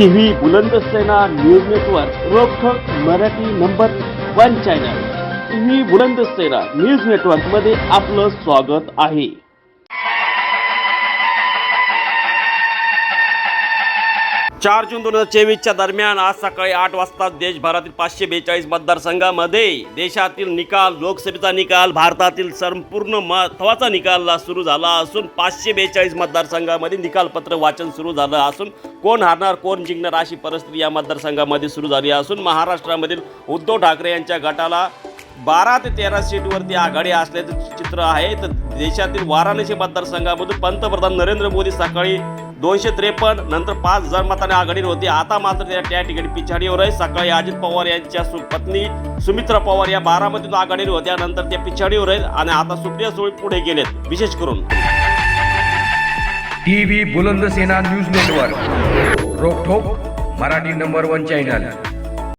TV Bulandsena news network रोखोक Marathi number one channel. TV Bulandsena news नेटवर्कमध्ये आपलं स्वागत आहे. चार जून दोन हजार चोवीसच्या दरम्यान आज सकाळी आठ वाजता देशभरातील पाचशे बेचाळीस मतदारसंघामध्ये देशातील निकाल लोकसभेचा निकाल भारतातील संपूर्ण महत्त्वाचा निकाल सुरू झाला असून पाचशे बेचाळीस मतदारसंघामध्ये निकालपत्र वाचन सुरू झालं असून कोण हारणार कोण जिंकणार अशी परिस्थिती या मतदारसंघामध्ये सुरू झाली असून महाराष्ट्रामधील उद्धव ठाकरे यांच्या गटाला बारा ते तेरा सीटवरती आघाडी असल्याचं चित्र आहे. तर देशातील वाराणसी मतदारसंघामधून पंतप्रधान नरेंद्र मोदी सकाळी दोनशे त्रेपन्न नंतर पाच हजार मताने आघाडीवर होते. आता मात्र त्या त्या ठिकाणी पिछाडीवर आहे. सकाळी अजित पवार यांच्या सु पत्नी सुमित्रा पवार या बारामतीतून आघाडीवर होत्या. नंतर त्या पिछाडीवर आहेत आणि आता सुप्रिया सुळे पुढे गेलेत विशेष करून. TV Buland Sena news network रोखोक Marathi number one channel.